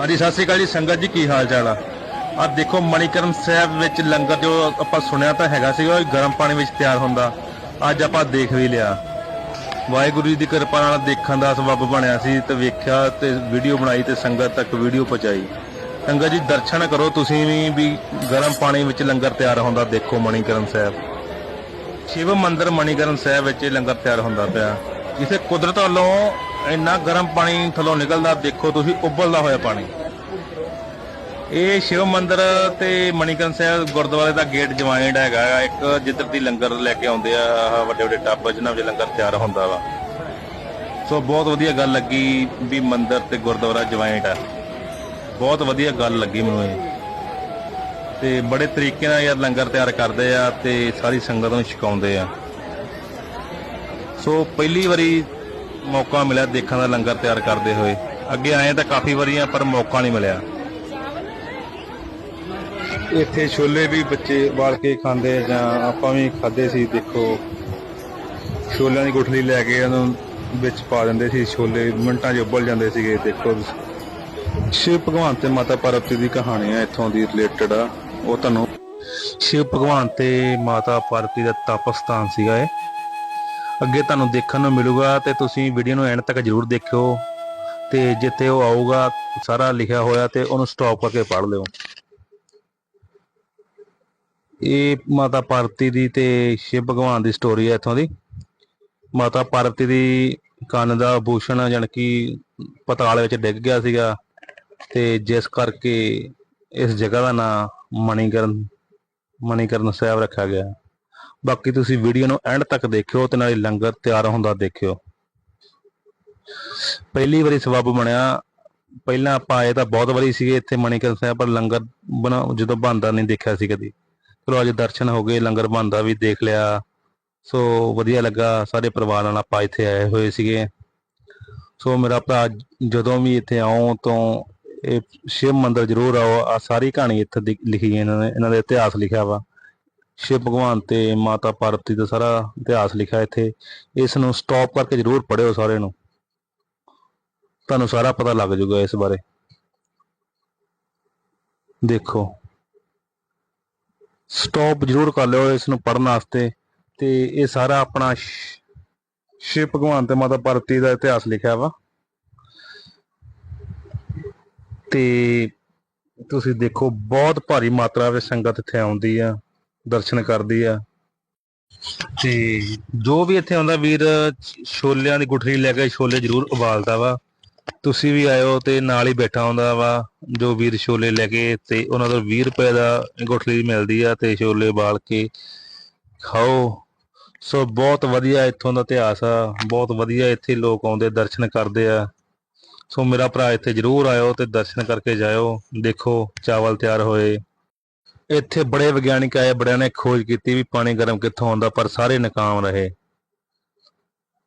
ਹਾਂਜੀ, ਸਤਿ ਸ੍ਰੀ ਅਕਾਲ ਜੀ। ਸੰਗਤ ਜੀ, ਕੀ ਹਾਲ ਚਾਲ ਆ? ਆ ਦੇਖੋ, ਮਣੀਕਰਨ ਸਾਹਿਬ ਵਿੱਚ ਲੰਗਰ ਜੋ ਆਪਾਂ ਸੁਣਿਆ ਤਾਂ ਹੈਗਾ ਸੀਗਾ, ਉਹ ਗਰਮ ਪਾਣੀ ਵਿੱਚ ਤਿਆਰ ਹੁੰਦਾ। ਅੱਜ ਆਪਾਂ ਦੇਖ ਵੀ ਲਿਆ। ਵਾਹਿਗੁਰੂ ਜੀ ਦੀ ਕਿਰਪਾ ਨਾਲ ਦੇਖਣ ਦਾ ਸਬੱਬ ਬਣਿਆ ਸੀ ਤੇ ਵੇਖਿਆ ਤੇ ਵੀਡੀਓ ਬਣਾਈ ਤੇ ਸੰਗਤ ਤੱਕ ਵੀਡੀਓ ਪਹੁੰਚਾਈ। ਸੰਗਤ ਜੀ, ਦਰਸ਼ਨ ਕਰੋ ਤੁਸੀਂ ਵੀ ਵੀ ਗਰਮ ਪਾਣੀ ਵਿੱਚ ਲੰਗਰ ਤਿਆਰ ਹੁੰਦਾ, ਦੇਖੋ ਮਣੀਕਰਨ ਸਾਹਿਬ। ਸ਼ਿਵ ਮੰਦਿਰ ਮਣੀਕਰਨ ਸਾਹਿਬ ਵਿੱਚ ਲੰਗਰ ਤਿਆਰ ਹੁੰਦਾ ਪਿਆ। ਜਿੱਥੇ ਕੁਦਰਤ ਵੱਲੋਂ ਇੰਨਾ ਗਰਮ ਪਾਣੀ ਥੱਲੋਂ ਨਿਕਲਦਾ ਦੇਖੋ ਤੁਸੀਂ ਉਬਲਦਾ ਹੋਇਆ ਪਾਣੀ। ਇਹ ਸ਼ਿਵ ਮੰਦਿਰ ਤੇ ਮਣੀਕਰਨ ਸਾਹਿਬ ਗੁਰਦੁਆਰੇ ਦਾ ਗੇਟ ਜੁਆਇੰਟ ਹੈਗਾ ਆ, ਇੱਕ ਜਿੱਧਰ ਦੀ ਲੰਗਰ ਲੈ ਕੇ ਆਉਂਦੇ ਆ ਵੱਡੇ ਵੱਡੇ ਟੱਬ ਜਿਨ੍ਹਾਂ ਵਿੱਚ ਲੰਗਰ ਤਿਆਰ ਹੁੰਦਾ ਵਾ। ਸੋ ਬਹੁਤ ਵਧੀਆ ਗੱਲ ਲੱਗੀ ਵੀ ਮੰਦਿਰ ਤੇ ਗੁਰਦੁਆਰਾ ਜੁਆਇੰਟ ਆ। ਬਹੁਤ ਵਧੀਆ ਗੱਲ ਲੱਗੀ ਮੈਨੂੰ ਇਹ। ਤੇ ਬੜੇ ਤਰੀਕੇ ਨਾਲ ਯਾਰ ਲੰਗਰ ਤਿਆਰ ਕਰਦੇ ਆ ਤੇ ਸਾਰੀ ਸੰਗਤ ਨੂੰ ਛਕਾਉਂਦੇ ਆ। ਸੋ ਪਹਿਲੀ ਵਾਰੀ ਮੌਕਾ ਮਿਲਿਆ ਦੇਖਣ ਦਾ, ਲੰਗਰ ਤਿਆਰ ਕਰਦੇ ਹੋਏ। ਅੱਗੇ ਆਏ ਤਾਂ ਕਾਫੀ ਵਾਰੀਆਂ ਪਰ ਮੌਕਾ ਨਹੀਂ ਮਿਲਿਆ। ਇੱਥੇ ਛੋਲੇ ਵੀ ਬੱਚੇ ਵਾਲ ਕੇ ਖਾਂਦੇ ਜਾਂ ਆਪਾਂ ਵੀ ਖਾਦੇ ਸੀ, ਦੇਖੋ। ਛੋਲਿਆਂ ਦੀ ਗੁਠਲੀ ਲੈ ਕੇ ਉਹਨੂੰ ਵਿੱਚ ਪਾ ਦਿੰਦੇ ਸੀ, ਛੋਲੇ ਮਿੰਟਾਂ 'ਚ ਉਬਲ ਜਾਂਦੇ ਸੀਗੇ, ਦੇਖੋ। ਸ਼ਿਵ ਭਗਵਾਨ ਤੇ ਮਾਤਾ ਪਾਰਵਤੀ ਦੀ ਕਹਾਣੀ ਹੈ ਇੱਥੋਂ ਦੀ ਰਿਲੇਟਡ ਆ, ਉਹ ਤੁਹਾਨੂੰ। ਸ਼ਿਵ ਭਗਵਾਨ ਤੇ ਮਾਤਾ ਪਾਰਵਤੀ ਦਾ ਤਪ ਸਥਾਨ ਸੀਗਾ ਇਹ। ਅੱਗੇ ਤੁਹਾਨੂੰ ਦੇਖਣ ਨੂੰ ਮਿਲੂਗਾ ਤੇ ਤੁਸੀਂ ਵੀਡੀਓ ਨੂੰ ਐਂਡ ਤੱਕ ਜਰੂਰ ਦੇਖਿਓ ਤੇ ਜਿੱਥੇ ਉਹ ਆਊਗਾ, ਸਾਰਾ ਲਿਖਿਆ ਹੋਇਆ ਤੇ ਉਹਨੂੰ ਸਟਾਪ ਕਰਕੇ ਪੜ੍ਹ ਲਿਓ। ਇਹ ਮਾਤਾ ਪਾਰਵਤੀ ਦੀ ਤੇ ਸ਼ਿਵ ਭਗਵਾਨ ਦੀ ਸਟੋਰੀ ਹੈ ਇੱਥੋਂ ਦੀ। ਮਾਤਾ ਪਾਰਵਤੀ ਦੀ ਕੰਨ ਦਾ ਆਭੂਸ਼ਣ ਜਾਣੀ ਕਿ ਪਤਾਲ ਵਿੱਚ ਡਿੱਗ ਗਿਆ ਸੀਗਾ ਤੇ ਜਿਸ ਕਰਕੇ ਇਸ ਜਗ੍ਹਾ ਦਾ ਨਾਮ ਮਣੀਕਰਨ ਮਣੀਕਰਨ ਸਾਹਿਬ ਰੱਖਿਆ ਗਿਆ। ਬਾਕੀ ਤੁਸੀਂ ਵੀਡੀਓ ਨੂੰ ਐਂਡ ਤੱਕ ਦੇਖਿਓ ਤੇ ਨਾਲੇ ਲੰਗਰ ਤਿਆਰ ਹੁੰਦਾ ਦੇਖਿਓ। ਪਹਿਲੀ ਵਾਰੀ ਸਬੱਬ ਬਣਿਆ। ਪਹਿਲਾਂ ਆਪਾਂ ਆਏ ਤਾਂ ਬਹੁਤ ਵਾਰੀ ਸੀਗੇ ਇੱਥੇ ਮਣੀਕਰਨ ਸਾਹਿਬ, ਪਰ ਲੰਗਰ ਬਣਾ ਜਦੋਂ ਬਣਦਾ ਨਹੀਂ ਦੇਖਿਆ ਸੀ ਕਦੀ। ਚਲੋ ਅੱਜ ਦਰਸ਼ਨ ਹੋ ਗਏ, ਲੰਗਰ ਬਣਦਾ ਵੀ ਦੇਖ ਲਿਆ। ਸੋ ਵਧੀਆ ਲੱਗਾ, ਸਾਰੇ ਪਰਿਵਾਰ ਨਾਲ ਆਪਾਂ ਇੱਥੇ ਆਏ ਹੋਏ ਸੀਗੇ। ਸੋ ਮੇਰਾ ਭਰਾ ਜਦੋਂ ਵੀ ਇੱਥੇ ਆਓ ਤੋਂ ਇਹ ਸ਼ਿਵ ਮੰਦਿਰ ਜ਼ਰੂਰ ਆਓ। ਆ ਸਾਰੀ ਕਹਾਣੀ ਇੱਥੇ ਲਿਖੀ ਇਹਨਾਂ ਨੇ ਇਹਨਾਂ ਦਾ ਇਤਿਹਾਸ ਲਿਖਿਆ ਵਾ। ਸ਼ਿਵ ਭਗਵਾਨ ਤੇ ਮਾਤਾ ਪਾਰਵਤੀ ਦਾ ਸਾਰਾ ਇਤਿਹਾਸ ਲਿਖਿਆ ਇੱਥੇ। ਇਸ ਨੂੰ ਸਟਾਪ ਕਰਕੇ ਜ਼ਰੂਰ ਪੜਿਓ ਸਾਰੇ ਨੂੰ। ਤੁਹਾਨੂੰ ਸਾਰਾ ਪਤਾ ਲੱਗ ਜਾਊਗਾ ਇਸ ਬਾਰੇ। ਦੇਖੋ। ਸਟਾਪ ਜ਼ਰੂਰ ਕਰ ਲਿਓ ਇਸ ਨੂੰ ਪੜਨ ਵਾਸਤੇ ਤੇ ਇਹ ਸਾਰਾ ਆਪਣਾ ਸ਼ਿਵ ਭਗਵਾਨ ਤੇ ਮਾਤਾ ਪਾਰਵਤੀ ਦਾ ਇਤਿਹਾਸ ਲਿਖਿਆ ਵਾ। ਤੇ ਤੁਸੀਂ ਦੇਖੋ, ਬਹੁਤ ਭਾਰੀ ਮਾਤਰਾ ਵਿੱਚ ਸੰਗਤ ਇੱਥੇ ਆਉਂਦੀ ਆ। ਦਰਸ਼ਨ ਕਰਦੀ ਆ। ਤੇ ਜੋ ਵੀ ਇੱਥੇ ਆਉਂਦਾ ਵੀਰ, ਛੋਲਿਆਂ ਦੀ ਗੁਠਲੀ ਲੈ ਕੇ ਛੋਲੇ ਜ਼ਰੂਰ ਉਬਾਲਦਾ ਵਾ। ਤੁਸੀਂ ਵੀ ਆਇਓ ਤੇ ਨਾਲ ਹੀ ਬੈਠਾ ਹੁੰਦਾ ਵਾ, ਜੋ ਵੀਰ ਛੋਲੇ ਲੈ ਕੇ ਤੇ ਉਹਨਾਂ ਤੋਂ 20 ਰੁਪਏ ਦਾ ਗੁਠਲੀ ਮਿਲਦੀ ਆ ਤੇ ਛੋਲੇ ਉਬਾਲ ਕੇ ਖਾਓ। ਸੋ ਬਹੁਤ ਵਧੀਆ ਇੱਥੋਂ ਦਾ ਇਤਿਹਾਸ ਆ, ਬਹੁਤ ਵਧੀਆ ਇੱਥੇ ਲੋਕ ਆਉਂਦੇ, ਦਰਸ਼ਨ ਕਰਦੇ ਆ। ਸੋ ਮੇਰਾ ਭਰਾ ਇੱਥੇ ਜ਼ਰੂਰ ਆਇਓ ਤੇ ਦਰਸ਼ਨ ਕਰਕੇ ਜਾਇਓ। ਦੇਖੋ ਚਾਵਲ ਤਿਆਰ ਹੋਏ। ਇੱਥੇ ਬੜੇ ਵਿਗਿਆਨਿਕ ਆਏ, ਬੜਿਆਂ ਨੇ ਖੋਜ ਕੀਤੀ ਵੀ ਪਾਣੀ ਗਰਮ ਕਿੱਥੋਂ ਆਉਂਦਾ, ਪਰ ਸਾਰੇ ਨਾਕਾਮ ਰਹੇ।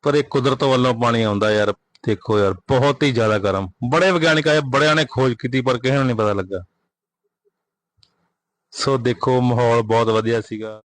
ਪਰ ਇਹ ਕੁਦਰਤ ਵੱਲੋਂ ਪਾਣੀ ਆਉਂਦਾ ਯਾਰ, ਦੇਖੋ ਯਾਰ, ਬਹੁਤ ਹੀ ਜ਼ਿਆਦਾ ਗਰਮ। ਬੜੇ ਵਿਗਿਆਨਿਕ ਆਏ, ਬੜਿਆਂ ਨੇ ਖੋਜ ਕੀਤੀ, ਪਰ ਕਿਸੇ ਨੂੰ ਨਹੀਂ ਪਤਾ ਲੱਗਾ। ਸੋ ਦੇਖੋ, ਮਾਹੌਲ ਬਹੁਤ ਵਧੀਆ ਸੀਗਾ।